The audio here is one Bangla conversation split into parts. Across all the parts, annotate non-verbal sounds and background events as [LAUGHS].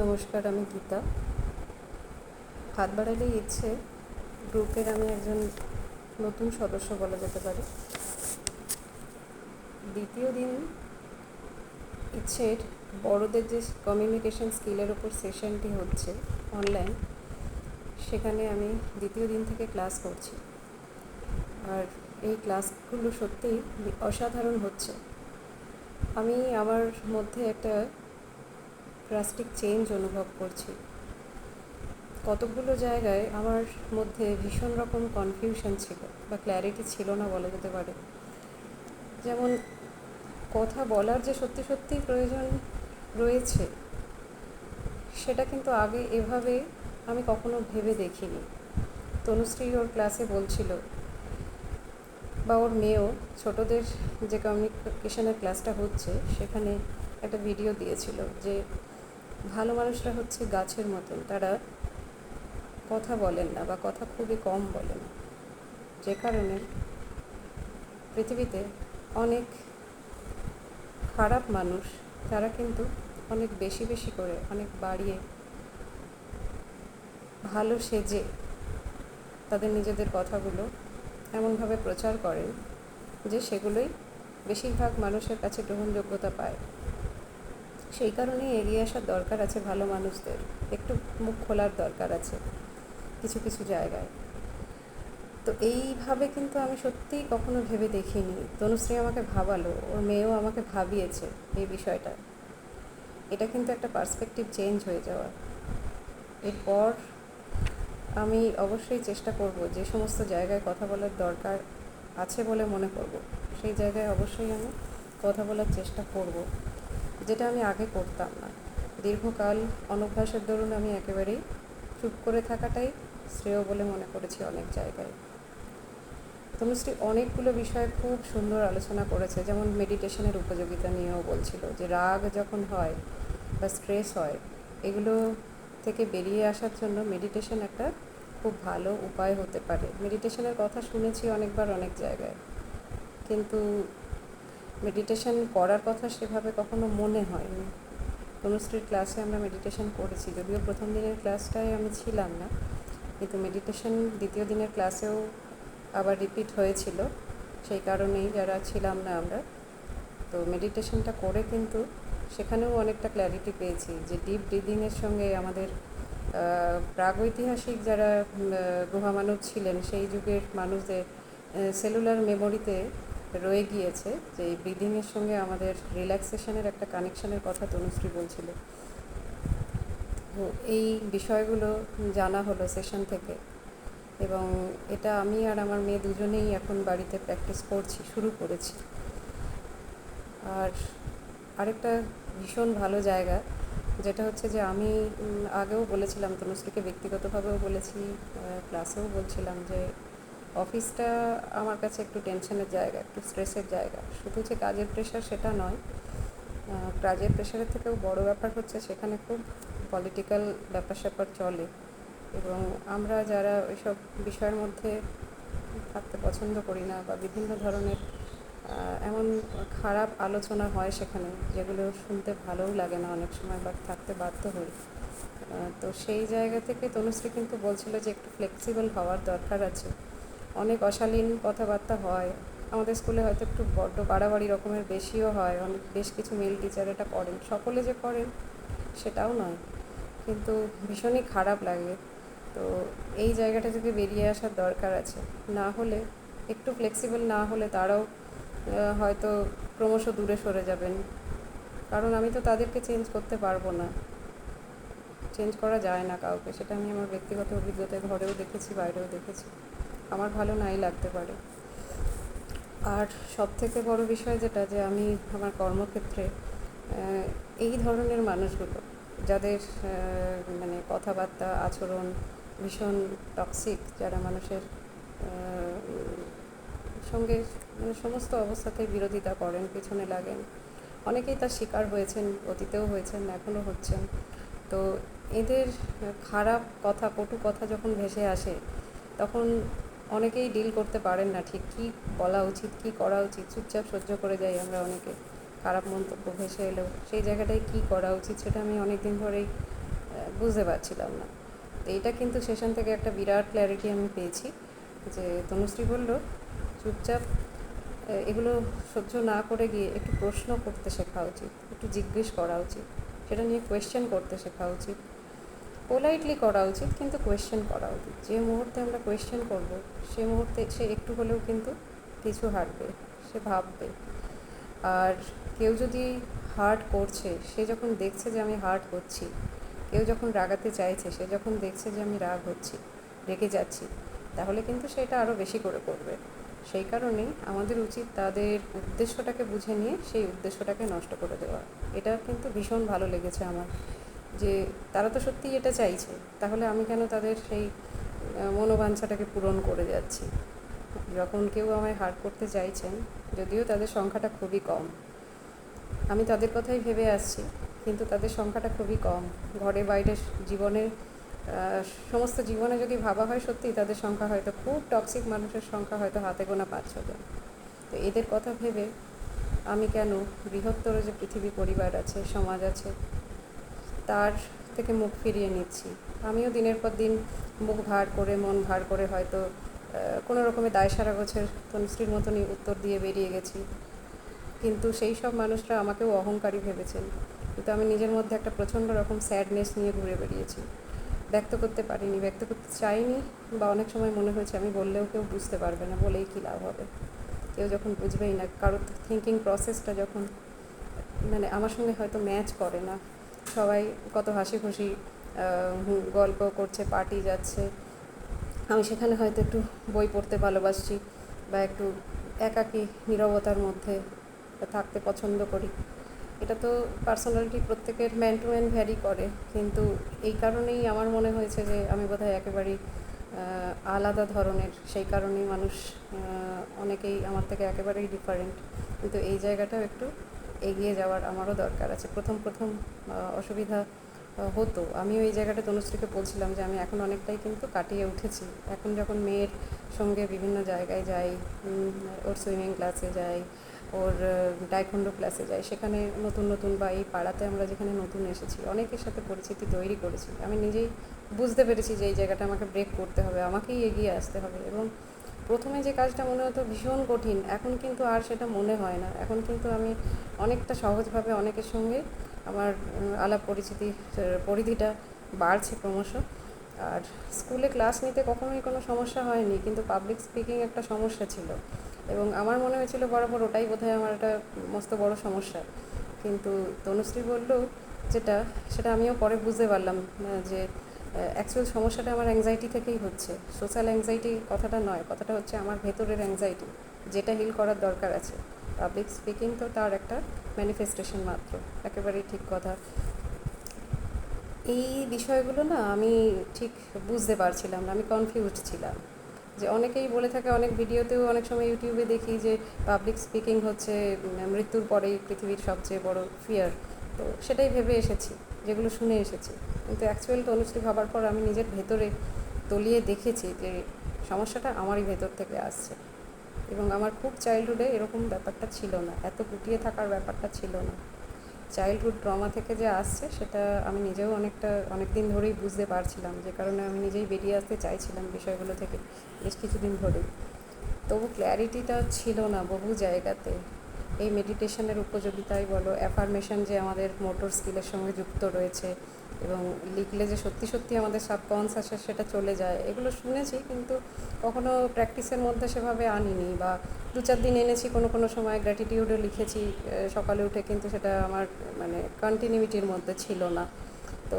নমস্কার, আমি গীতা। হাত বাড়ালেই ইচ্ছে, গ্রুপের আমি একজন নতুন সদস্য বলা যেতে পারে। দ্বিতীয় দিন ইচ্ছের বড়দের যে কমিউনিকেশন স্কিলের ওপর সেশনটি হচ্ছে অনলাইন সেখানে আমি দ্বিতীয় দিন থেকে ক্লাস করছি। আর এই ক্লাসগুলো সত্যিই অসাধারণ হচ্ছে। আমি আমার মধ্যে একটা ড্রাস্টিক চেঞ্জ অনুভব করছি। কতগুলো জায়গায় আমার মধ্যে ভীষণ রকম কনফিউশন ছিল বা ক্ল্যারিটি ছিল না বলা যেতে পারে। যেমন কথা বলার যে সত্যি সত্যি প্রয়োজন রয়েছে, সেটা কিন্তু আগে এভাবে আমি কখনো ভেবে দেখিনি। তনুশ্রী ওর ক্লাসে বলছিল বা ওর মেয়েও ছোটদের যে কমিউনিকেশনের ক্লাসটা হচ্ছে, সেখানে একটা ভিডিও দিয়েছিল যে ভালো মানুষরা হচ্ছে গাছের মতন। তারা কথা বলেন না বা কথা খুবই কম বলেন। যে কারণে পৃথিবীতে অনেক খারাপ মানুষ, তারা কিন্তু অনেক বেশি বেশি করে, অনেক বাড়িয়ে ভালো সেজে তাদের নিজেদের কথাগুলো এমনভাবে প্রচার করেন যে সেগুলোই বেশিরভাগ মানুষের কাছে গ্রহণযোগ্যতা পায়। সেই কারণেই এগিয়ে আসার দরকার আছে ভালো মানুষদের। একটু মুখ খোলার দরকার আছে কিছু কিছু জায়গায়। তো এইভাবে কিন্তু আমি সত্যিই কখনো ভেবে দেখিনি। তনুশ্রী আমাকে ভাবালো, ওর মেয়েও আমাকে ভাবিয়েছে এই বিষয়টা। এটা কিন্তু একটা পার্সপেক্টিভ চেঞ্জ হয়ে যাওয়া। এরপর আমি অবশ্যই চেষ্টা করব যে সমস্ত জায়গায় কথা বলার দরকার আছে বলে মনে করব। সেই জায়গায় অবশ্যই আমি কথা বলার চেষ্টা করব। যেটা আমি আগে করতাম না। দীর্ঘকাল অনভ্যাসের দরুন আমি একেবারেই চুপ করে থাকাটাই শ্রেয় বলে মনে করেছি অনেক জায়গায়। তনুশ্রী অনেকগুলো বিষয়ে খুব সুন্দর আলোচনা করেছে, যেমন মেডিটেশনের উপযোগিতা নিয়েও বলছিল যে রাগ যখন হয় বা স্ট্রেস হয়, এগুলো থেকে বেরিয়ে আসার জন্য মেডিটেশন একটা খুব ভালো উপায় হতে পারে। মেডিটেশনের কথা শুনেছি অনেকবার অনেক জায়গায়। কিন্তু মেডিটেশন করার কথা সেভাবে কখনো মনে হয়নি। তনুশ্রীর ক্লাসে আমরা মেডিটেশন করেছি। যদিও প্রথম দিনের ক্লাসটায় আমি ছিলাম না, কিন্তু মেডিটেশন দ্বিতীয় দিনের ক্লাসেও আবার রিপিট হয়েছিল। সেই কারণেই যারা ছিলাম না আমরা। তো মেডিটেশনটা করে কিন্তু সেখানেও অনেকটা ক্ল্যারিটি পেয়েছি যে ডিপ ব্রিদিংয়ের সঙ্গে আমাদের প্রাগৈতিহাসিক যারা গুহামানব ছিলেন, সেই যুগের মানুষদের সেলুলার মেমোরিতে রয়ে গিয়েছে যে এই ব্রিদিংয়ের সঙ্গে আমাদের রিল্যাক্সেশনের একটা কানেকশনের কথা তনুশ্রী বলছিল। তো এই বিষয়গুলো জানা হলো সেশন থেকে এবং এটা আমি আর আমার মেয়ে দুজনেই এখন বাড়িতে প্র্যাকটিস করছি, শুরু করেছি। আর আরেকটা ভীষণ ভালো জায়গা, যেটা হচ্ছে যে আমি আগেও বলেছিলাম তনুশ্রীকে, ব্যক্তিগতভাবেও বলেছি ক্লাসেও বলছিলাম যে অফিসটা আমার কাছে একটু টেনশনের জায়গা, একটু স্ট্রেসের জায়গা। শুধু যে কাজের প্রেশার সেটা নয় কাজের প্রেশারের থেকেও বড় ব্যাপার হচ্ছে সেখানে খুব পলিটিক্যাল ব্যাপার স্যাপার চলে। এবং আমরা যারা ওইসব বিষয়ের মধ্যে থাকতে পছন্দ করি না বা বিভিন্ন ধরনের এমন খারাপ আলোচনা হয় সেখানে, যেগুলো শুনতে ভালোও লাগে না অনেক সময় বা থাকতে বাধ্য হই। তো সেই জায়গা থেকে তনুশ্রী কিন্তু বলছিল যে একটু ফ্লেক্সিবল হওয়ার দরকার আছে। অনেক অশালীন কথাবার্তা হয়। আমাদের স্কুলে হয়তো একটু বড্ড বাড়াবাড়ি রকমের বেশিও হয়, অনেক বেশ কিছু মেল টিচার এটা করেন। সকলে যে করেন, সেটাও নয়। কিন্তু ভীষণই খারাপ লাগে। তো এই জায়গাটা থেকে বেরিয়ে আসার দরকার আছে, না হলে, একটু ফ্লেক্সিবল না হলে তারাও হয়তো ক্রমশ দূরে সরে যাবেন। কারণ আমি তো তাদেরকে চেঞ্জ করতে পারব না। চেঞ্জ করা যায় না কাউকে। সেটা আমি আমার ব্যক্তিগত অভিজ্ঞতায় ঘরেও দেখেছি, বাইরেও দেখেছি। আমার ভালো নাই লাগতে পারে। আর সব থেকে বড় বিষয় যেটা যে আমি আমার কর্মক্ষেত্রে এই ধরনের মানুষগুলো, যাদের মানে কথাবার্তা, আচরণ ভীষণ টক্সিক যারা মানুষের সঙ্গে মানে সমস্ত অবস্থাতেই বিরোধিতা করেন, পিছনে লাগেন। অনেকেই তার শিকার হয়েছেন, অতীতেও হয়েছেন এখনও হচ্ছেন। তো এদের খারাপ কথা, কটু কথা যখন ভেসে আসে, তখন অনেকেই ডিল করতে পারেন না, ঠিক কী বলা উচিত, কী করা উচিত, চুপচাপ সহ্য করে যাই আমরা অনেকে। খারাপ মন্তব্য ভেসে এলেও সেই জায়গাটায় কী করা উচিত সেটা আমি অনেক দিন ধরেই বুঝতে পারছিলাম না। তো এইটা কিন্তু সেশন থেকে একটা বিরাট ক্ল্যারিটি আমি পেয়েছি যে তনুশ্রী বলল, চুপচাপ এগুলো সহ্য না করে গিয়ে একটু প্রশ্ন করতে শেখা উচিত, একটু জিজ্ঞেস করা উচিত, সেটা নিয়ে কোয়েশ্চেন করতে শেখা উচিত। পোলাইটলি করা উচিত, কিন্তু কোয়েশ্চেন করা উচিত। যে মুহূর্তে আমরা কোয়েশ্চেন করব, সে মুহূর্তে সে একটু হলেও কিন্তু কিছু হাঁটবে সে ভাববে। আর কেউ যদি হার্ট করছে, সে যখন দেখছে যে আমি হার্ট করছি, কেউ যখন রাগাতে চাইছে, সে যখন দেখছে যে আমি রাগ হচ্ছি, রেগে যাচ্ছি, তাহলে কিন্তু সেটা আরও বেশি করে করবে। সেই কারণেই আমাদের উচিত তাদের উদ্দেশ্যটাকে বুঝে নিয়ে সেই উদ্দেশ্যটাকে নষ্ট করে দেওয়া। এটা কিন্তু ভীষণ ভালো লেগেছে আমার। যে তারা তো সত্যিই এটা চাইছে, তাহলে আমি কেন তাদের সেই মনোবাঞ্ছাটাকে পূরণ করে যাচ্ছি? যখন কেউ আমায় হার করতে চাইছেন, যদিও তাদের সংখ্যাটা খুবই কম। আমি তাদের কথাই ভেবে আসছি, কিন্তু তাদের সংখ্যাটা খুবই কম। ঘরে বাইরে জীবনের সমস্ত জীবনে যদি ভাবা হয় সত্যি, তাদের সংখ্যা হয়তো খুব টক্সিক মানুষের সংখ্যা হয়তো হাতে গোনা পাঁচ ছজন তো এদের কথা ভেবে আমি কেন বৃহত্তর যে পৃথিবী পরিবার আছে, সমাজ আছে তার থেকে মুখ ফিরিয়ে নিচ্ছি। আমিও দিনের পর দিন মুখ ভার করে, মন ভার করে হয়তো কোনো রকমে দায় সারা গোছের তনুশ্রীর মতনই উত্তর দিয়ে বেরিয়ে গেছি। কিন্তু সেই সব মানুষরা আমাকেও অহংকারী ভেবেছেন। কিন্তু আমি নিজের মধ্যে একটা প্রচণ্ড রকম স্যাডনেস নিয়ে ঘুরে বেরিয়েছি ব্যক্ত করতে পারিনি, ব্যক্ত করতে চাইনি বা অনেক সময় মনে হয়েছে আমি বললেও কেউ বুঝতে পারবে না, বলেই কী লাভ হবে? কেউ যখন বুঝবেই না, কারোর থিঙ্কিং প্রসেসটা যখন মানে আমার সঙ্গে হয়তো ম্যাচ করে না। সবাই কত হাসি খুশি গল্প করছে পার্টি যাচ্ছে। আমি সেখানে হয়তো একটু বই পড়তে ভালোবাসছি বা একটু একাকী নীরবতার মধ্যে থাকতে পছন্দ করি। এটা তো পার্সোনালিটি প্রত্যেকের ম্যান টু ম্যান ভ্যারি করে, কিন্তু এই কারণেই আমার মনে হয়েছে যে আমি বোধহয় একেবারেই আলাদা ধরনের। সেই কারণেই মানুষ অনেকেই আমার থেকে একেবারেই ডিফারেন্ট কিন্তু এই জায়গাটাও একটু এগিয়ে যাওয়ার আমারও দরকার আছে। প্রথম প্রথম অসুবিধা হতো। আমি ওই জায়গাটা তনুশ্রীকে বলছিলাম যে আমি এখন অনেকটাই কিন্তু কাটিয়ে উঠেছি। এখন যখন মেয়ের সঙ্গে বিভিন্ন জায়গায় যাই ওর সুইমিং ক্লাসে যাই, ওর টাইকন্ডো ক্লাসে যাই, সেখানে নতুন নতুন বা এই পাড়াতে আমরা যেখানে নতুন এসেছি, অনেকের সাথে পরিচিতি তৈরি করেছি। আমি নিজেই বুঝতে পেরেছি যে এই জায়গাটা আমাকে ব্রেক করতে হবে, আমাকেই এগিয়ে আসতে হবে এবং প্রথমে যে কাজটা মনে হতো ভীষণ কঠিন, এখন কিন্তু আর সেটা মনে হয় না। এখন কিন্তু আমি অনেকটা সহজভাবে অনেকের সঙ্গে আমার আলাপ পরিচিতি পরিধিটা বাড়ছে ক্রমশ। আর স্কুলে ক্লাস নিতে কখনোই কোনো সমস্যা হয়নি, কিন্তু পাবলিক স্পিকিং একটা সমস্যা ছিল। এবং আমার মনে হয়েছিল বরাবর ওটাই বোধহয় আমার একটা মস্ত বড় সমস্যা। কিন্তু তনুশ্রী বলল, যেটা, সেটা আমিও পরে বুঝতে পারলাম যে অ্যাকচুয়াল সমস্যাটা আমার অ্যাংজাইটি থেকেই হচ্ছে। সোশ্যাল অ্যাংজাইটি কথাটা নয়, কথাটা হচ্ছে আমার ভেতরের অ্যাংজাইটি যেটা হিল করার দরকার আছে। পাবলিক স্পিকিং তো তার একটা ম্যানিফেস্টেশন মাত্র, একেবারেই ঠিক কথা। এই বিষয়গুলো না আমি ঠিক বুঝতে পারছিলাম না, আমি কনফিউজড ছিলাম। যে অনেকেই বলে থাকে, অনেক ভিডিওতেও অনেক সময় ইউটিউবে দেখি যে পাবলিক স্পিকিং হচ্ছে মৃত্যুর পরেই পৃথিবীর সবচেয়ে বড় ফিয়ার তো সেটাই ভেবে এসেছি, যেগুলো শুনে এসেছি। কিন্তু অ্যাকচুয়াল তো অনুষ্ঠি ভাবার পর আমি নিজের ভেতরে তলিয়ে দেখেছি যে সমস্যাটা আমারই ভেতর থেকে আসছে। এবং আমার খুব চাইল্ডহুডে এরকম ব্যাপারটা ছিল না, এত গুটিয়ে থাকার ব্যাপারটা ছিল না। চাইল্ডহুড ট্রমা থেকে যে আসছে সেটা আমি নিজেও অনেকটা অনেক দিন ধরেই বুঝতে পারছিলাম যে কারণে আমি নিজেই বেরিয়ে আসতে চাইছিলাম বিষয়গুলো থেকে বেশ কিছুদিন ধরেই। তবু ক্ল্যারিটিটা ছিল না বহু জায়গাতে। এই মেডিটেশনের উপযোগিতাই বলো অ্যাফার্মেশন যে আমাদের মোটর স্কিলের সঙ্গে যুক্ত রয়েছে এবং লিখলে যে সত্যি সত্যি আমাদের সাবকনসাসে সেটা চলে যায়, এগুলো শুনেছি কিন্তু কখনো প্র্যাকটিসের মধ্যে সেভাবে আনিনি বা দু চার দিন এনেছি, কোনো কোনো সময় গ্র্যাটিটিউডও লিখেছি সকালে উঠে কিন্তু সেটা আমার মানে কন্টিনিউটির মধ্যে ছিল না। তো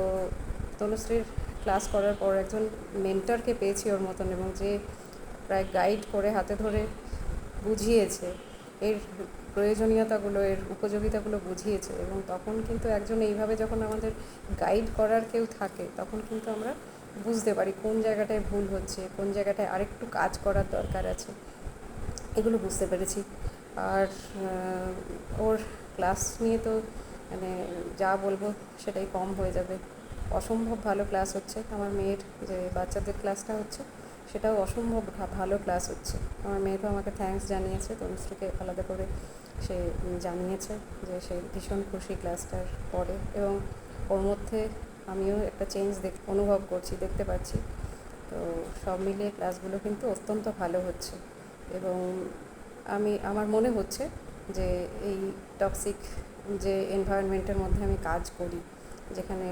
তনুশ্রীর ক্লাস করার পর একজন মেন্টরকে পেয়েছি ওর মতন এবং যে প্রায় গাইড করে হাতে ধরে বুঝিয়েছে। এর প্রয়োজনীয়তাগুলো, এর উপযোগিতাগুলো বুঝিয়েছে এবং তখন কিন্তু একজন এইভাবে যখন আমাদের গাইড করার কেউ থাকে, তখন কিন্তু আমরা বুঝতে পারি কোন জায়গাটায় ভুল হচ্ছে, কোন জায়গাটায় আরেকটু কাজ করার দরকার আছে। এগুলো বুঝতে পেরেছি। আর ওর ক্লাস নিয়ে তো মানে যা বলব সেটাই কম হয়ে যাবে। অসম্ভব ভালো ক্লাস হচ্ছে। আমার মেয়ের যে বাচ্চাদের ক্লাসটা হচ্ছে সেটাও অসম্ভব ভালো ক্লাস হচ্ছে। আমার মেয়ে তো আমাকে থ্যাঙ্কস জানিয়েছে তনুশ্রীকে আলাদা করে সে জানিয়েছে যে সে ভীষণ খুশি ক্লাসটার পরে এবং ওর মধ্যে আমিও একটা চেঞ্জ দেখ অনুভব করছি, দেখতে পাচ্ছি। তো সব মিলিয়ে ক্লাসগুলো কিন্তু অত্যন্ত ভালো হচ্ছে এবং আমি, আমার মনে হচ্ছে যে এই টক্সিক যে এনভায়রনমেন্টের মধ্যে আমি কাজ করি, যেখানে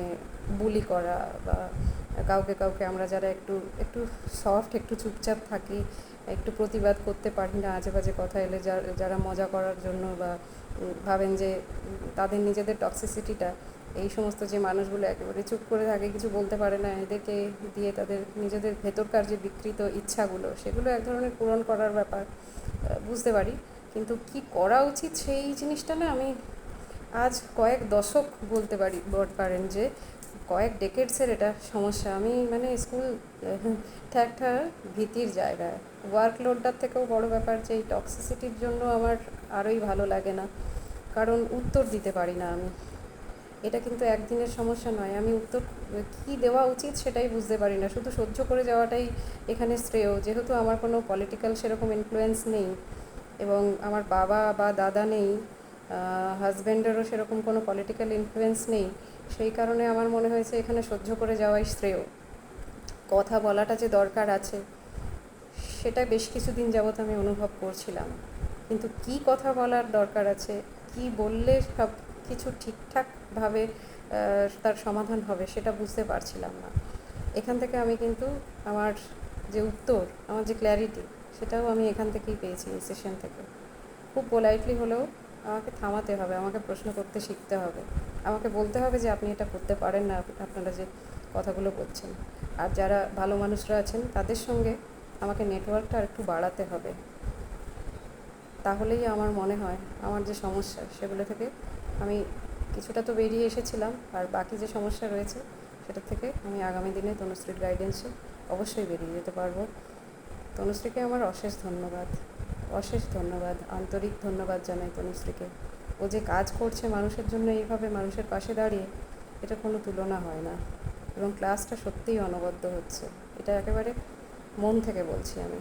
বুলি করা বা কাউকে কাউকে আমরা যারা একটু একটু সফট একটু চুপচাপ থাকি, একটু প্রতিবাদ করতে পারি না আজে বাজে কথা এলে যারা মজা করার জন্য বা ভাবেন যে তাদের নিজেদের টক্সিসিটিটা এই সমস্ত যে মানুষগুলো একেবারে চুপ করে থাকে, কিছু বলতে পারে না, এদেরকে দিয়ে তাদের নিজেদের ভেতরকার যে বিকৃত ইচ্ছাগুলো, সেগুলো এক ধরনের পূরণ করার ব্যাপার বুঝতে পারি। কিন্তু কি করা উচিত সেই জিনিসটা না আমি আজ কয়েক দশক বলতে পারি পারেন যে কয়েক ডেকেডসের এটা সমস্যা। আমি মানে স্কুল [LAUGHS] একটা ভীতির জায়গায় ওয়ার্কলোডটার থেকেও বড় ব্যাপার যে এই টক্সিসিটির জন্য আমার আরোই ভালো লাগে না। কারণ উত্তর দিতে পারি না আমি। এটা কিন্তু একদিনের সমস্যা নয়। আমি উত্তর কী দেওয়া উচিত সেটাই বুঝতে পারি না। শুধু সহ্য করে যাওয়াটাই এখানে শ্রেয়। যেহেতু আমার কোনো পলিটিক্যাল সেরকম ইনফ্লুয়েন্স নেই এবং আমার বাবা বা দাদা নেই হাজব্যান্ডেরও সেরকম কোনো পলিটিক্যাল ইনফ্লুয়েন্স নেই সেই কারণে আমার মনে হয়েছে এখানে সহ্য করে যাওয়াই শ্রেয়। কথা বলাটা যে দরকার আছে, সেটা বেশ কিছুদিন যাবৎ আমি অনুভব করছিলাম। কিন্তু কি কথা বলার দরকার আছে, কি বললে সব কিছু ঠিকঠাকভাবে তার সমাধান হবে সেটা বুঝতে পারছিলাম না। এখান থেকে আমি কিন্তু আমার যে উত্তর, আমার যে ক্ল্যারিটি সেটাও আমি এখান থেকেই পেয়েছি, এই সেশন থেকে। খুব পোলাইটলি হলেও আমাকে থামাতে হবে, আমাকে প্রশ্ন করতে শিখতে হবে। আমাকে বলতে হবে যে আপনি এটা করতে পারেন না, আপনারা যে কথাগুলো বলছেন। আর যারা ভালো মানুষরা আছেন, তাদের সঙ্গে আমাকে নেটওয়ার্কটা আর একটু বাড়াতে হবে। তাহলেই আমার মনে হয়, আমার যে সমস্যা, সেগুলো থেকে আমি কিছুটা তো বেরিয়ে এসেছিলাম, আর বাকি যে সমস্যা রয়েছে সেটা থেকে আমি আগামী দিনে তনুশ্রীর গাইডেন্সে অবশ্যই বেরিয়ে যেতে পারব। তনুশ্রীকে আমার অশেষ ধন্যবাদ। অশেষ ধন্যবাদ, আন্তরিক ধন্যবাদ জানাই তনুশ্রীকে। ও যে কাজ করছে মানুষের জন্য এইভাবে মানুষের পাশে দাঁড়িয়ে, এটা কোনো তুলনা হয় না। এবং ক্লাসটা সত্যিই অনবদ্য হচ্ছে। এটা একেবারে মন থেকে বলছি আমি।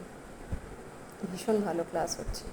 ভীষণ ভালো ক্লাস হচ্ছে।